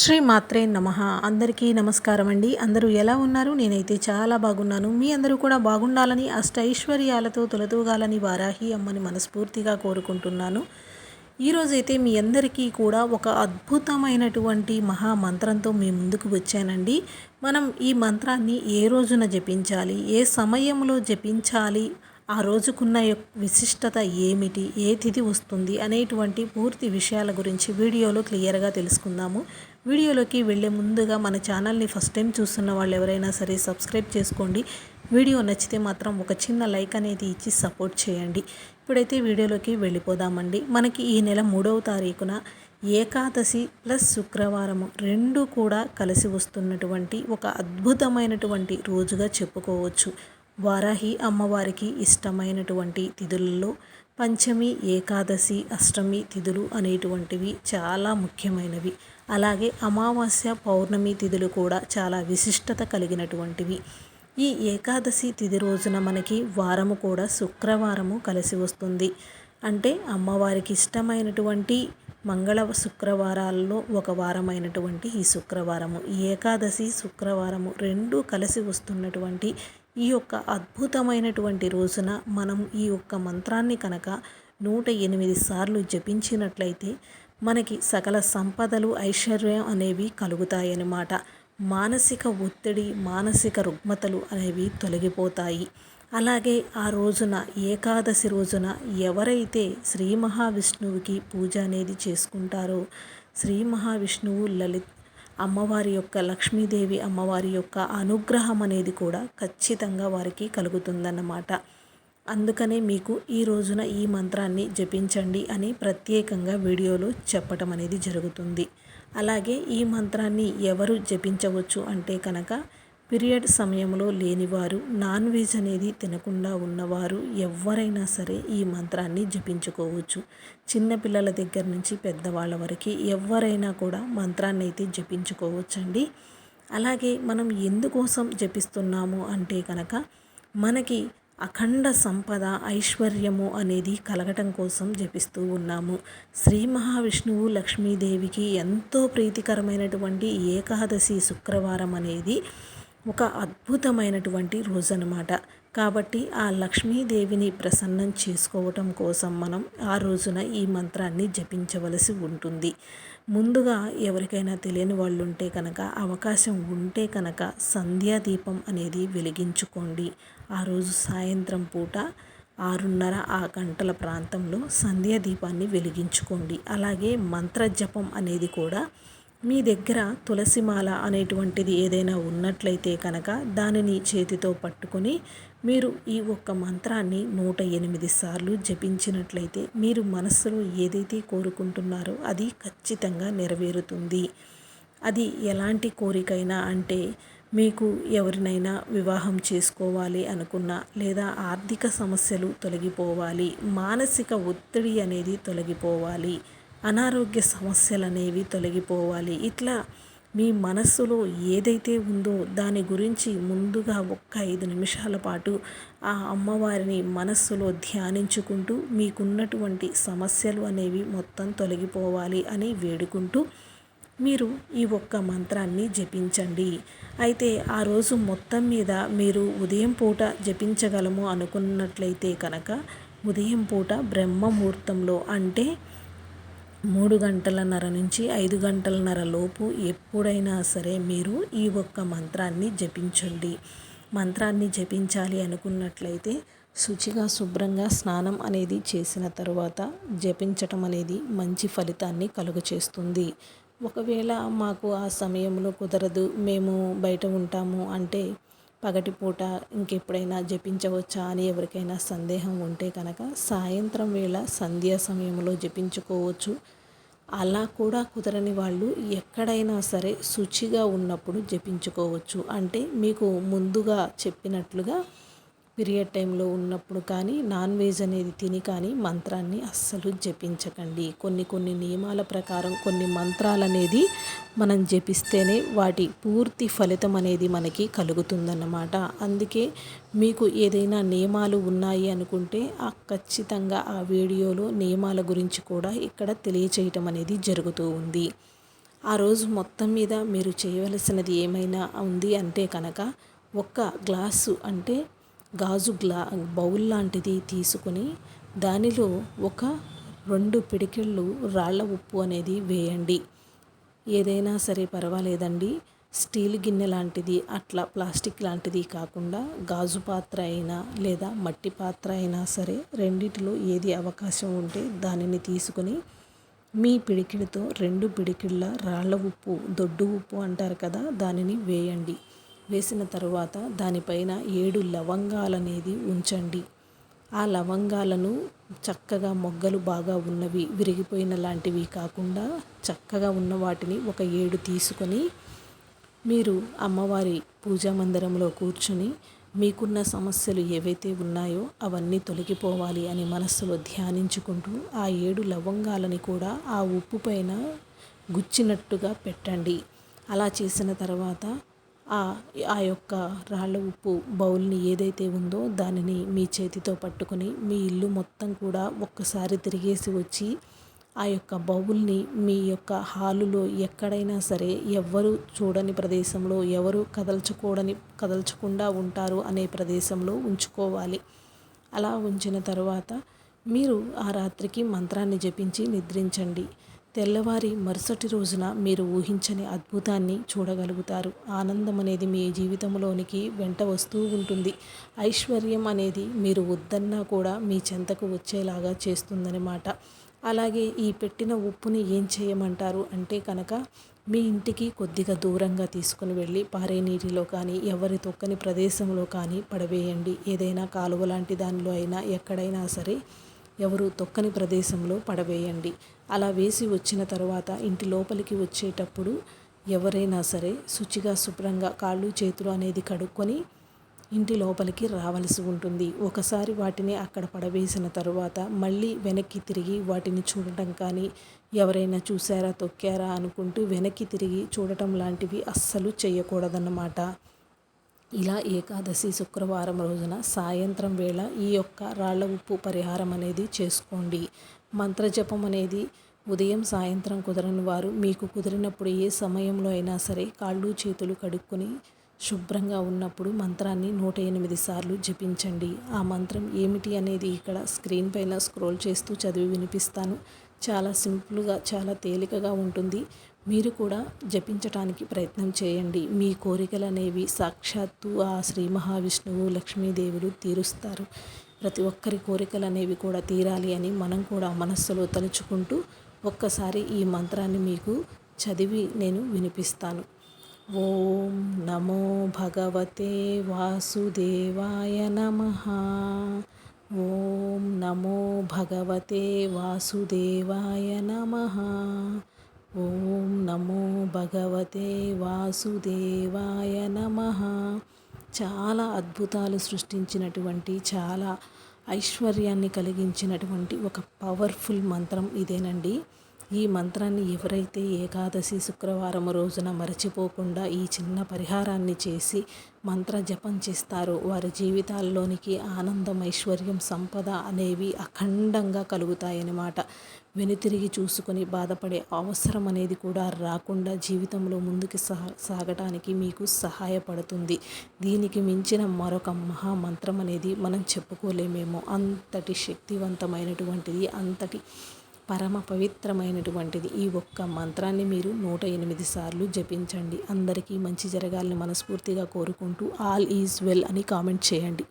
శ్రీ మాత్రే నమ. అందరికీ నమస్కారం అండి. అందరూ ఎలా ఉన్నారు? నేనైతే చాలా బాగున్నాను. మీ అందరూ కూడా బాగుండాలని అష్టైశ్వర్యాలతో తొలతూగాలని వారాహి అమ్మని మనస్ఫూర్తిగా కోరుకుంటున్నాను. ఈరోజైతే మీ అందరికీ కూడా ఒక అద్భుతమైనటువంటి మహా మంత్రంతో మీ ముందుకు వచ్చానండి. మనం ఈ మంత్రాన్ని ఏ రోజున జపించాలి? ఏ సమయంలో జపించాలి? ఆ రోజుకున్న యొక్క విశిష్టత ఏమిటి? ఏ తిథి వస్తుంది? అనేటువంటి పూర్తి విషయాల గురించి వీడియోలో క్లియర్గా తెలుసుకుందాము. వీడియోలోకి వెళ్ళే ముందుగా మన ఛానల్ని ఫస్ట్ టైం చూస్తున్న వాళ్ళు ఎవరైనా సరే సబ్స్క్రైబ్ చేసుకోండి. వీడియో నచ్చితే మాత్రం ఒక చిన్న లైక్ అనేది ఇచ్చి సపోర్ట్ చేయండి. ఇప్పుడైతే వీడియోలోకి వెళ్ళిపోదామండి. మనకి ఈ నెల మూడవ తారీఖున ఏకాదశి ప్లస్ శుక్రవారము రెండు కూడా కలిసి వస్తున్నటువంటి ఒక అద్భుతమైనటువంటి రోజుగా చెప్పుకోవచ్చు. వారాహి అమ్మవారికి ఇష్టమైనటువంటి తిథులలో పంచమి ఏకాదశి అష్టమి తిథులు అనేటువంటివి చాలా ముఖ్యమైనవి. అలాగే అమావాస్య పౌర్ణమి తిథులు కూడా చాలా విశిష్టత కలిగినటువంటివి. ఈ ఏకాదశి తిథి రోజున మనకి వారము కూడా శుక్రవారము కలిసి వస్తుంది. అంటే అమ్మవారికి ఇష్టమైనటువంటి మంగళ శుక్రవారాల్లో ఒక వారమైనటువంటి ఈ శుక్రవారము. ఈ ఏకాదశి శుక్రవారము రెండు కలిసి వస్తున్నటువంటి ఈ యొక్క అద్భుతమైనటువంటి రోజున మనం ఈ యొక్క మంత్రాన్ని కనుక నూట ఎనిమిది సార్లు జపించినట్లయితే మనకి సకల సంపదలు ఐశ్వర్యం అనేవి కలుగుతాయన్నమాట. మానసిక ఒత్తిడి మానసిక రుగ్మతలు అనేవి తొలగిపోతాయి. అలాగే ఆ రోజున ఏకాదశి రోజున ఎవరైతే శ్రీ మహావిష్ణువుకి పూజ అనేది చేసుకుంటారో శ్రీ మహావిష్ణువు లలిత్ అమ్మవారి యొక్క లక్ష్మీదేవి అమ్మవారి యొక్క అనుగ్రహం అనేది కూడా ఖచ్చితంగా వారికి కలుగుతుందన్నమాట. అందుకనే మీకు ఈ రోజున ఈ మంత్రాన్ని జపించండి అని ప్రత్యేకంగా వీడియోలో చెప్పటం అనేది జరుగుతుంది. అలాగే ఈ మంత్రాన్ని ఎవరు జపించవచ్చు అంటే కనుక పీరియడ్ సమయంలో లేనివారు నాన్ వెజ్ అనేది తినకుండా ఉన్నవారు ఎవరైనా సరే ఈ మంత్రాన్ని జపించుకోవచ్చు. చిన్నపిల్లల దగ్గర నుంచి పెద్దవాళ్ళ వరకు ఎవరైనా కూడా మంత్రాన్ని అయితే జపించుకోవచ్చండి. అలాగే మనం ఎందుకోసం జపిస్తున్నాము అంటే కనుక మనకి అఖండ సంపద ఐశ్వర్యము అనేది కలగటం కోసం జపిస్తూ ఉన్నాము. శ్రీ మహావిష్ణువు లక్ష్మీదేవికి ఎంతో ప్రీతికరమైనటువంటి ఏకాదశి శుక్రవారం అనేది ఒక అద్భుతమైనటువంటి రోజు అనమాట కాబట్టి ఆ లక్ష్మీదేవిని ప్రసన్నం చేసుకోవటం కోసం మనం ఆ రోజున ఈ మంత్రాన్ని జపించవలసి ఉంటుంది. ముందుగా ఎవరికైనా తెలియని వాళ్ళు ఉంటే కనుక అవకాశం ఉంటే కనుక సంధ్యాదీపం అనేది వెలిగించుకోండి. ఆ రోజు సాయంత్రం పూట ఆరున్నర ఆ గంటల ప్రాంతంలో సంధ్యాదీపాన్ని వెలిగించుకోండి. అలాగే మంత్రజపం అనేది కూడా మీ దగ్గర తులసిమాల అనేటువంటిది ఏదైనా ఉన్నట్లయితే కనుక దానిని చేతితో పట్టుకొని మీరు ఈ ఒక్క మంత్రాన్ని నూట ఎనిమిది సార్లు జపించినట్లయితే మీరు మనస్సులో ఏదైతే కోరుకుంటున్నారో అది ఖచ్చితంగా నెరవేరుతుంది. అది ఎలాంటి కోరికైనా అంటే మీకు ఎవరినైనా వివాహం చేసుకోవాలి అనుకున్నా లేదా ఆర్థిక సమస్యలు తొలగిపోవాలి మానసిక ఒత్తిడి అనేది తొలగిపోవాలి అనారోగ్య సమస్యలు అనేవి తొలగిపోవాలి. ఇట్లా మీ మనస్సులో ఏదైతే ఉందో దాని గురించి ముందుగా ఒక్క ఐదు నిమిషాల పాటు ఆ అమ్మవారిని మనస్సులో ధ్యానించుకుంటూ మీకున్నటువంటి సమస్యలు అనేవి మొత్తం తొలగిపోవాలి అని వేడుకుంటూ మీరు ఈ ఒక్క మంత్రాన్ని జపించండి. అయితే ఆ రోజు మొత్తం మీద మీరు ఉదయం పూట జపించగలము అనుకున్నట్లయితే కనుక ఉదయం పూట బ్రహ్మ ముహూర్తంలో అంటే మూడు గంటలన్నర నుంచి ఐదు గంటలన్నర లోపు ఎప్పుడైనా సరే మీరు ఈ ఒక్క మంత్రాన్ని జపించండి. మంత్రాన్ని జపించాలి అనుకున్నట్లయితే శుచిగా శుభ్రంగా స్నానం అనేది చేసిన తర్వాత జపించటం అనేది మంచి ఫలితాన్ని కలుగచేస్తుంది ఒకవేళ మాకు ఆ సమయంలో కుదరదు మేము బయట ఉంటాము అంటే పగటిపూట ఇంకెప్పుడైనా జపించవచ్చా అని ఎవరికైనా సందేహం ఉంటే కనుక సాయంత్రం వేళ సంధ్యా సమయంలో జపించుకోవచ్చు. అలా కూడా కుదరని వాళ్ళు ఎక్కడైనా సరే శుచిగా ఉన్నప్పుడు జపించుకోవచ్చు. అంటే మీకు ముందుగా చెప్పినట్లుగా పీరియడ్ టైంలో ఉన్నప్పుడు కానీ నాన్ వెజ్ అనేది తిని కానీ మంత్రాన్ని అస్సలు జపించకండి. కొన్ని కొన్ని నియమాల ప్రకారం కొన్ని మంత్రాలు అనేది మనం జపిస్తేనే వాటి పూర్తి ఫలితం అనేది మనకి కలుగుతుందన్నమాట. అందుకే మీకు ఏదైనా నియమాలు ఉన్నాయి అనుకుంటే ఆ ఖచ్చితంగా ఆ వీడియోలో నియమాల గురించి కూడా ఇక్కడ తెలియచేయటం అనేది జరుగుతూ ఉంది. ఆ రోజు మొత్తం మీద మీరు చేయవలసినది ఏమైనా ఉంది అంటే కనుక ఒక్క గ్లాసు అంటే గాజు గ్లా బౌల్ లాంటిది తీసుకుని దానిలో ఒక రెండు పిడికిళ్ళు రాళ్ళ ఉప్పు అనేది వేయండి. ఏదైనా సరే పర్వాలేదండి. స్టీల్ గిన్నె లాంటిది అట్లా ప్లాస్టిక్ లాంటిది కాకుండా గాజు పాత్ర అయినా లేదా మట్టి పాత్ర అయినా సరే రెండిటిలో ఏది అవకాశం ఉంటే దానిని తీసుకొని మీ పిడికిడితో రెండు పిడికిళ్ళ రాళ్ళ ఉప్పు దొడ్డు ఉప్పు అంటారు కదా దానిని వేయండి. వేసిన తర్వాత దానిపైన ఏడు లవంగాలనేది ఉంచండి. ఆ లవంగాలను చక్కగా మొగ్గలు బాగా ఉన్నవి విరిగిపోయిన లాంటివి కాకుండా చక్కగా ఉన్న వాటిని ఒక ఏడు తీసుకొని మీరు అమ్మవారి పూజా మందిరంలో కూర్చుని మీకున్న సమస్యలు ఏవైతే ఉన్నాయో అవన్నీ తొలగిపోవాలి అని మనస్సులో ధ్యానించుకుంటూ ఆ ఏడు లవంగాలని కూడా ఆ ఉప్పు పైన గుచ్చినట్టుగా పెట్టండి. అలా చేసిన తర్వాత ఆ ఆ యొక్క రాళ్ళ ఉప్పు బౌల్ని ఏదైతే ఉందో దానిని మీ చేతితో పట్టుకొని మీ ఇల్లు మొత్తం కూడా ఒక్కసారి తిరిగేసి వచ్చి ఆ యొక్క బౌల్ని మీ యొక్క హాలులో ఎక్కడైనా సరే ఎవ్వరు చూడని ప్రదేశంలో ఎవరు కదల్చకూడని కదల్చకుండా ఉంటారు అనే ప్రదేశంలో ఉంచుకోవాలి. అలా ఉంచిన తర్వాత మీరు ఆ రాత్రికి మంత్రాన్ని జపించి నిద్రించండి. తెల్లవారి మరుసటి రోజున మీరు ఊహించని అద్భుతాన్ని చూడగలుగుతారు. ఆనందం అనేది మీ జీవితంలోనికి వెంట వస్తూ ఉంటుంది. ఐశ్వర్యం అనేది మీరు వద్దన్నా కూడా మీ చెంతకు వచ్చేలాగా చేస్తుందనమాట అలాగే ఈ పెట్టిన ఉప్పుని ఏం చేయమంటారు అంటే కనుక మీ ఇంటికి కొద్దిగా దూరంగా తీసుకుని వెళ్ళి పారే నీటిలో కానీ ఎవరి తొక్కని ప్రదేశంలో కానీ పడవేయండి. ఏదైనా కాలువ లాంటి దానిలో అయినా ఎక్కడైనా సరే ఎవరు తొక్కని ప్రదేశంలో పడవేయండి. అలా వేసి వచ్చిన తర్వాత ఇంటి లోపలికి వచ్చేటప్పుడు ఎవరైనా సరే శుచిగా శుభ్రంగా కాళ్ళు చేతులు అనేది కడుక్కొని ఇంటి లోపలికి రావలసి ఉంటుంది. ఒకసారి వాటిని అక్కడ పడవేసిన తరువాత మళ్ళీ వెనక్కి తిరిగి వాటిని చూడటం కానీ ఎవరైనా చూసారా తొక్కారా అనుకుంటూ వెనక్కి తిరిగి చూడటం లాంటివి అస్సలు చేయకూడదన్నమాట. ఇలా ఏకాదశి శుక్రవారం రోజున సాయంత్రం వేళ ఈ యొక్క రాళ్ళ ఉప్పు పరిహారం అనేది చేసుకోండి. మంత్రజపం అనేది ఉదయం సాయంత్రం కుదరని వారు మీకు కుదిరినప్పుడు ఏ సమయంలో అయినా సరే కాళ్ళు చేతులు కడుక్కొని శుభ్రంగా ఉన్నప్పుడు మంత్రాన్ని నూట ఎనిమిది సార్లు జపించండి. ఆ మంత్రం ఏమిటి అనేది ఇక్కడ స్క్రీన్ పైన స్క్రోల్ చేస్తూ చదివి వినిపిస్తాను. చాలా సింపుల్గా చాలా తేలికగా ఉంటుంది. మీరు కూడా జపించటానికి ప్రయత్నం చేయండి. మీ కోరికలు అనేవి సాక్షాత్తు ఆ శ్రీ మహావిష్ణువు లక్ష్మీదేవులు తీరుస్తారు. ప్రతి ఒక్కరి కోరికలు అనేవి కూడా తీరాలి అని మనం కూడా మనస్సులో తలుచుకుంటూ ఒక్కసారి ఈ మంత్రాన్ని మీకు చదివి నేను వినిపిస్తాను. ఓం నమో భగవతే వాసుదేవాయ నమ. ఓం నమో భగవతే వాసుదేవాయ నమ. ఓం నమో భగవతే వాసుదేవాయ నమ. చాలా అద్భుతాలు సృష్టించినటువంటి చాలా ఐశ్వర్యాన్ని కలిగించినటువంటి ఒక పవర్ఫుల్ మంత్రం ఇదేనండి. ఈ మంత్రాన్ని ఎవరైతే ఏకాదశి శుక్రవారం రోజున మరచిపోకుండా ఈ చిన్న పరిహారాన్ని చేసి మంత్ర జపం చేస్తారో వారి జీవితాల్లోనికి ఆనందం ఐశ్వర్యం సంపద అనేవి అఖండంగా కలుగుతాయన్నమాట. వెనుతిరిగి చూసుకొని బాధపడే అవసరం అనేది కూడా రాకుండా జీవితంలో ముందుకు సాగటానికి మీకు సహాయపడుతుంది. దీనికి మించిన మరొక మహామంత్రం అనేది మనం చెప్పుకోలేమేమో. అంతటి శక్తివంతమైనటువంటిది అంతటి పరమ పవిత్రమైనటువంటిది. ఈ ఒక్క మంత్రాన్ని మీరు నూట ఎనిమిది సార్లు జపించండి. అందరికీ మంచి జరగాలని మనస్ఫూర్తిగా కోరుకుంటూ ఆల్ ఈజ్ వెల్ అని కామెంట్ చేయండి.